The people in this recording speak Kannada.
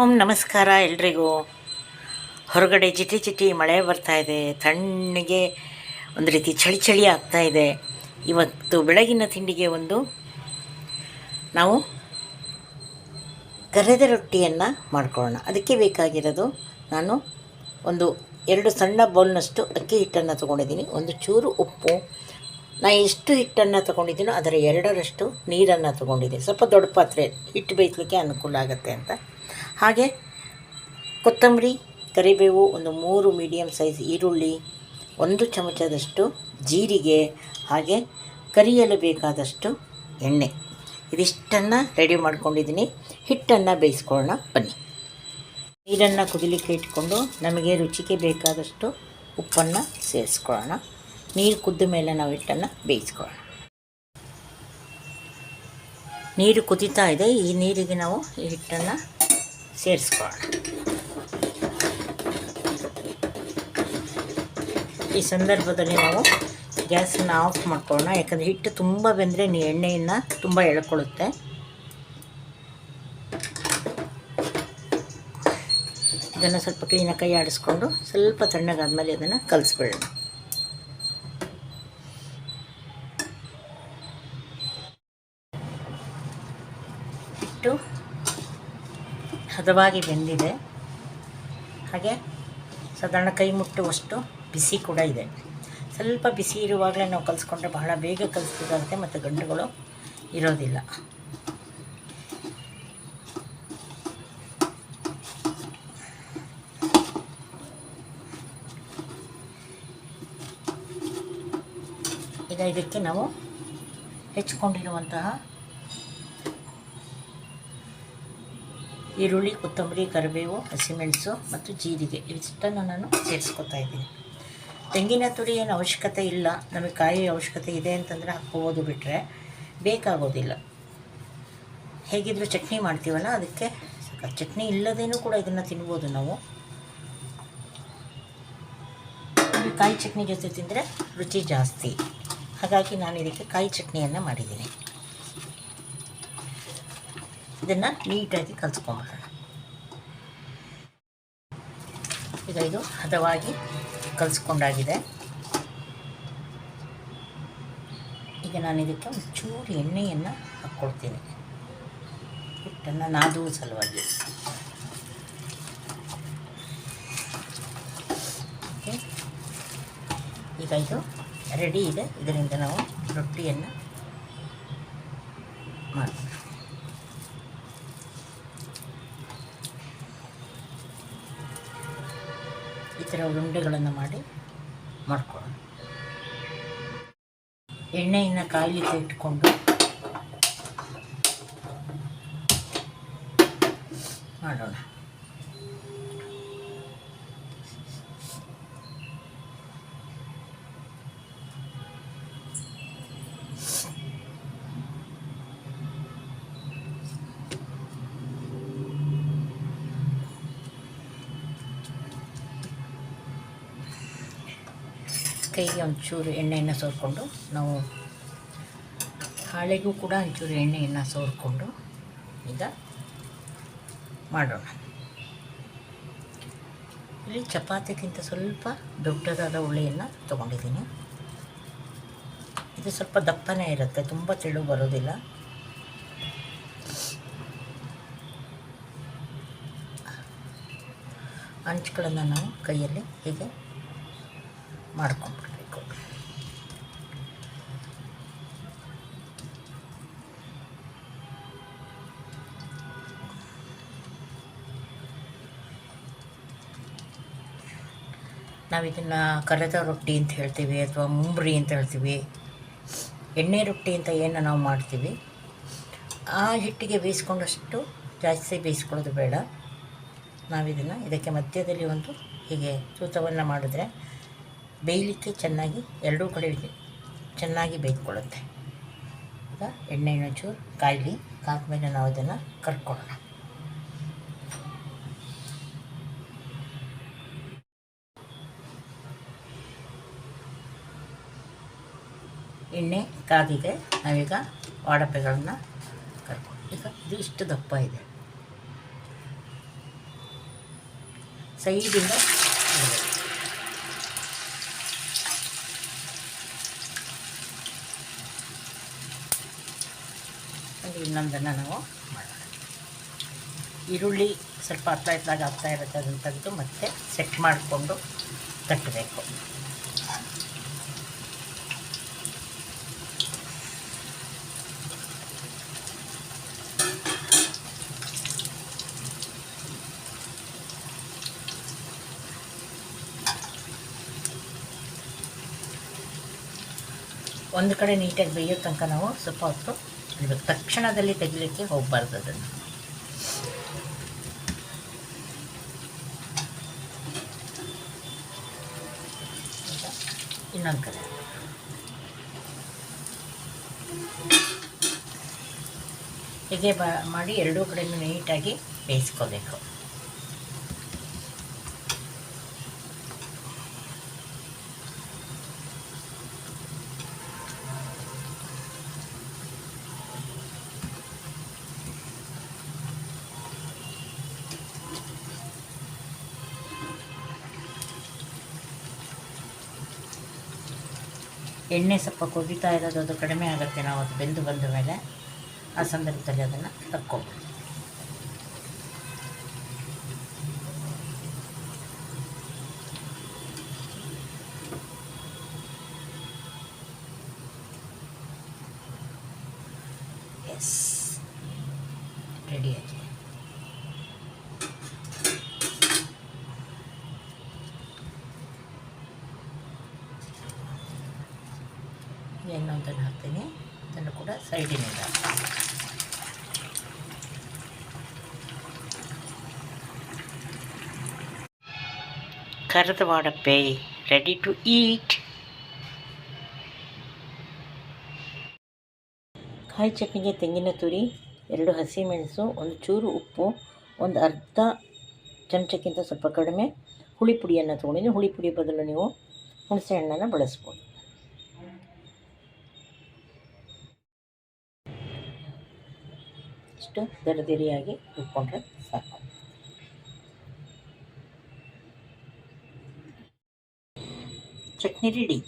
ಓಂ ನಮಸ್ಕಾರ ಎಲ್ರಿಗೂ. ಹೊರಗಡೆ ಜಿಟಿ ಜಿಟಿ ಮಳೆ ಬರ್ತಾ ಇದೆ. ತಣ್ಣಗೆ ಒಂದು ರೀತಿ ಚಳಿ ಚಳಿ ಆಗ್ತಾ ಇದೆ. ಇವತ್ತು ಬೆಳಗಿನ ತಿಂಡಿಗೆ ಒಂದು ನಾವು ಕರೆದ ರೊಟ್ಟಿಯನ್ನು ಮಾಡ್ಕೊಳ್ಳೋಣ. ಅದಕ್ಕೆ ಬೇಕಾಗಿರೋದು ನಾನು ಒಂದು ಎರಡು ಸಣ್ಣ ಬೌಲ್ನಷ್ಟು ಅಕ್ಕಿ ಹಿಟ್ಟನ್ನು ತೊಗೊಂಡಿದ್ದೀನಿ. ಒಂದು ಚೂರು ಉಪ್ಪು ನಾನು ಎಷ್ಟು ಹಿಟ್ಟನ್ನು ತೊಗೊಂಡಿದ್ದೀನೋ ಅದರ ಎರಡರಷ್ಟು ನೀರನ್ನು ತೊಗೊಂಡಿದ್ದೀನಿ. ಸ್ವಲ್ಪ ದೊಡ್ಡ ಪಾತ್ರೆ ಹಿಟ್ಟು ಬೇಯಿಸಲಿಕ್ಕೆ ಅನುಕೂಲ ಆಗುತ್ತೆ ಅಂತ. ಹಾಗೆ ಕೊತ್ತಂಬರಿ, ಕರಿಬೇವು ಒಂದು ಮೂರು ಮೀಡಿಯಮ್ ಸೈಜ್ ಈರುಳ್ಳಿ, ಒಂದು ಚಮಚದಷ್ಟು ಜೀರಿಗೆ, ಹಾಗೆ ಕರಿಯಲು ಬೇಕಾದಷ್ಟು ಎಣ್ಣೆ. ಇದಿಷ್ಟನ್ನು ರೆಡಿ ಮಾಡ್ಕೊಂಡಿದ್ದೀನಿ. ಹಿಟ್ಟನ್ನು ಬೇಯಿಸ್ಕೊಳ್ಳೋಣ, ಬನ್ನಿ. ನೀರನ್ನು ಕುದಿಲಿಕ್ಕೆ ಇಟ್ಕೊಂಡು ನಮಗೆ ರುಚಿಗೆ ಬೇಕಾದಷ್ಟು ಉಪ್ಪನ್ನು ಸೇರಿಸ್ಕೊಳ್ಳೋಣ. ನೀರು ಕುದ್ದ ಮೇಲೆ ನಾವು ಹಿಟ್ಟನ್ನು ಬೇಯಿಸ್ಕೊಳ್ಳೋಣ. ನೀರು ಕುದೀತಾ ಇದೆ, ಈ ನೀರಿಗೆ ನಾವು ಈ ಹಿಟ್ಟನ್ನು ಸೇರಿಸ್ಕೊಳ್ಳೋಣ. ಈ ಸಂದರ್ಭದಲ್ಲಿ ನಾವು ಗ್ಯಾಸನ್ನು ಆಫ್ ಮಾಡ್ಕೊಳ್ಳೋಣ, ಯಾಕಂದರೆ ಹಿಟ್ಟು ತುಂಬ ಬೆಂದರೆ ನೀ ಎಣ್ಣೆಯನ್ನು ತುಂಬ ಎಳ್ಕೊಳ್ಳುತ್ತೆ. ಇದನ್ನು ಸ್ವಲ್ಪ ಕ್ಲೀನಾಗಿ ಕೈ ಆಡಿಸ್ಕೊಂಡು ಸ್ವಲ್ಪ ತಣ್ಣಗಾದ್ಮೇಲೆ ಇದನ್ನು ಕಲಿಸ್ಬಿಡೋಣ. ಹಿಟ್ಟು ಹದವಾಗಿ ಬೆಂದಿದೆ. ಹಾಗೆ ಸಾಧಾರಣ ಕೈ ಮುಟ್ಟುವಷ್ಟು ಬಿಸಿ ಕೂಡ ಇದೆ. ಸ್ವಲ್ಪ ಬಿಸಿ ಇರುವಾಗಲೇ ನಾವು ಕಲಿಸ್ಕೊಂಡ್ರೆ ಬಹಳ ಬೇಗ ಕಲಿಸ್ಬೇಕಾಗುತ್ತೆ ಮತ್ತು ಗಂಟುಗಳು ಇರೋದಿಲ್ಲ. ಈಗ ಇದಕ್ಕೆ ನಾವು ಹೆಚ್ಕೊಂಡಿರುವಂತಹ ಈರುಳ್ಳಿ, ಕೊತ್ತಂಬರಿ, ಕರಿಬೇವು, ಹಸಿಮೆಣಸು ಮತ್ತು ಜೀರಿಗೆ ಇಷ್ಟನ್ನು ನಾನು ಸೇರಿಸ್ಕೊತಾ ಇದ್ದೀನಿ. ತೆಂಗಿನ ತುರಿ ಏನು ಅವಶ್ಯಕತೆ ಇಲ್ಲ. ನಮಗೆ ಕಾಯಿ ಅವಶ್ಯಕತೆ ಇದೆ ಅಂತಂದರೆ ಹಾಕ್ಕೋಬೋದು ಬಿಟ್ಟರೆ ಬೇಕಾಗೋದಿಲ್ಲ. ಹೇಗಿದ್ದರೂ ಚಟ್ನಿ ಮಾಡ್ತೀವಲ್ಲ, ಅದಕ್ಕೆ ಚಟ್ನಿ ಇಲ್ಲದೇನೂ ಕೂಡ ಇದನ್ನು ತಿನ್ಬೋದು ನಾವು. ಕಾಯಿ ಚಟ್ನಿ ಜೊತೆ ತಿಂದರೆ ರುಚಿ ಜಾಸ್ತಿ. ಹಾಗಾಗಿ ನಾನು ಇದಕ್ಕೆ ಕಾಯಿ ಚಟ್ನಿಯನ್ನು ಮಾಡಿದ್ದೀನಿ. ಇದನ್ನು ನೀಟಾಗಿ ಕಲಿಸ್ಕೊಂಬಿಡೋಣ ಈಗ ಇದು ಹದವಾಗಿ ಕಲಿಸ್ಕೊಂಡಾಗಿದೆ. ಈಗ ನಾನು ಇದಕ್ಕೆ ಒಂಚೂರು ಚೂರು ಎಣ್ಣೆಯನ್ನು ಹಾಕ್ಕೊಳ್ತೀನಿ. ಹಿಟ್ಟನ್ನು ನಾದುವ ಸಲುವಾಗಿ. ಈಗ ಇದು ರೆಡಿ ಇದೆ. ಇದರಿಂದ ನಾವು ರೊಟ್ಟಿಯನ್ನು ಮಾಡೋಣ ಥರ ಉಂಡೆಗಳನ್ನು ಮಾಡಿ ಮಾಡ್ಕೊಳ್ಳೋಣ. ಎಣ್ಣೆಯನ್ನು ಕಾಯಲಿಕ್ಕೆ ಇಟ್ಕೊಂಡು ಮಾಡೋಣ. ಕೈಗೆ ಒಂಚೂರು ಎಣ್ಣೆಯನ್ನು ಸೋರಿಕೊಂಡು ನಾವು ಹಾಳೆಗೂ ಕೂಡ ಒಂಚೂರು ಎಣ್ಣೆಯನ್ನು ಸೋರಿಕೊಂಡು ಈಗ ಮಾಡೋಣ. ಇಲ್ಲಿ ಚಪಾತಿಗಿಂತ ಸ್ವಲ್ಪ ದೊಡ್ಡದಾದ ಹುಳಿಯನ್ನು ತೊಗೊಂಡಿದ್ದೀನಿ. ಇದು ಸ್ವಲ್ಪ ದಪ್ಪನೇ ಇರುತ್ತೆ, ತುಂಬ ತೆಳು ಬರೋದಿಲ್ಲ. ಅಂಚುಗಳನ್ನು ನಾವು ಕೈಯಲ್ಲಿ ಹೀಗೆ ಮಾಡ್ಕೊಂಡ್ಬಿಡ್ಬೇಕು. ನಾವು ಇದನ್ನು ಕರೆದ ರೊಟ್ಟಿ ಅಂತ ಹೇಳ್ತೀವಿ ಅಥವಾ ಮುಂಬ್ರಿ ಅಂತ ಹೇಳ್ತೀವಿ. ಎಣ್ಣೆ ರೊಟ್ಟಿ ಅಂತ ಏನು ನಾವು ಮಾಡ್ತೀವಿ. ಆ ಹಿಟ್ಟಿಗೆ ಬೇಯಿಸ್ಕೊಂಡಷ್ಟು ಜಾಸ್ತಿ ಬೇಯಿಸ್ಕೊಳ್ಳೋದು ಬೇಡ. ನಾವಿದನ್ನು ಇದಕ್ಕೆ ಮಧ್ಯದಲ್ಲಿ ಒಂದು ಹೀಗೆ ಸೂತವನ್ನು ಮಾಡಿದ್ರೆ ಬೇಯಲಿಕ್ಕೆ ಚೆನ್ನಾಗಿ ಎರಡೂ ಕಡೆ ಚೆನ್ನಾಗಿ ಬೇಯ್ಕೊಳ್ಳುತ್ತೆ. ಈಗ ಎಣ್ಣೆ ಚೂರು ಕಾಯಲಿ, ಕಾದ್ಮೇಲೆ ನಾವು ಅದನ್ನು ಕರ್ಕೊಳ್ಳೋಣ. ಎಣ್ಣೆ ಕಾದಿದೆ ನಾವೀಗ ವಾಡಪೆಗಳನ್ನು ಕರ್ಕೊಂಡು ಈಗ ಇದು ಇಷ್ಟು ದಪ್ಪ ಇದೆ. ಸೈಡಿಂದ ಇನ್ನೊಂದನ್ನು ನಾವು ಮಾಡೋಣ. ಈರುಳ್ಳಿ ಸ್ವಲ್ಪ ಹತ್ತ ಇದ್ದಾಗ ಆಗ್ತಾ ಇರುತ್ತೆ, ಅದನ್ನು ತೆಗೆದು ಮತ್ತೆ ಸೆಟ್ ಮಾಡಿಕೊಂಡು ತಟ್ಟಬೇಕು ಒಂದು ಕಡೆ ನೀಟಾಗಿ ಬೇಯೋ ತನಕ ನಾವು ಸ್ವಲ್ಪ ಹೊತ್ತು ಇಡಬೇಕು ತಕ್ಷಣದಲ್ಲಿ ತೆಗಿಲಿಕ್ಕೆ ಹೋಗಬಾರ್ದು ಅದನ್ನು. ಇನ್ನೊಂದು ಕಡೆ. ಹೀಗೆ ಬ ಮಾಡಿ ಎರಡೂ ಕಡೆಯೂ ನೀಟಾಗಿ ಬೇಯಿಸ್ಕೋಬೇಕು. ಎಣ್ಣೆ ಸ್ವಲ್ಪ ಕುದೀತಾ ಇರೋದು ಅದು ಕಡಿಮೆ ಆಗುತ್ತೆ. ನಾವು ಅದು ಬೆಂದು ಬಂದ ಮೇಲೆ ಆ ಸಂದರ್ಭದಲ್ಲಿ ಅದನ್ನು ತಕ್ಕೊಬೋದು. ಎಸ್ ರೆಡಿ ಆಗಿದೆ ಇನ್ನೊಂದನ್ನು ಹಾಕ್ತೀನಿ. ಅದನ್ನು ಕೂಡ ಸೈಡಿನಿಂದ. ಕರದ ವಾಡಪ್ಪೆ ರೆಡಿ ಟು ಈಟ್ ಕಾಯಿ ಚಟ್ನಿಗೆ ತೆಂಗಿನ ತುರಿ, ಎರಡು ಹಸಿಮೆಣಸು, ಒಂದು ಚೂರು ಉಪ್ಪು, ಒಂದು ಅರ್ಧ ಚಮಚಕ್ಕಿಂತ ಸ್ವಲ್ಪ ಕಡಿಮೆ ಹುಳಿ ಪುಡಿಯನ್ನು ತೊಗೊಂಡಿದ್ದೀನಿ. ಹುಳಿ ಪುಡಿ ಬದಲು ನೀವು ಹುಣಸೆ ಹಣ್ಣನ್ನು ಬಳಸ್ಬೋದು. ಇಷ್ಟು ದರದಿರಿಯಾಗಿ ರುಬ್ಕೊಂಡ್ರೆ ಸಾಕು. ಚಟ್ನಿ ರೆಡಿ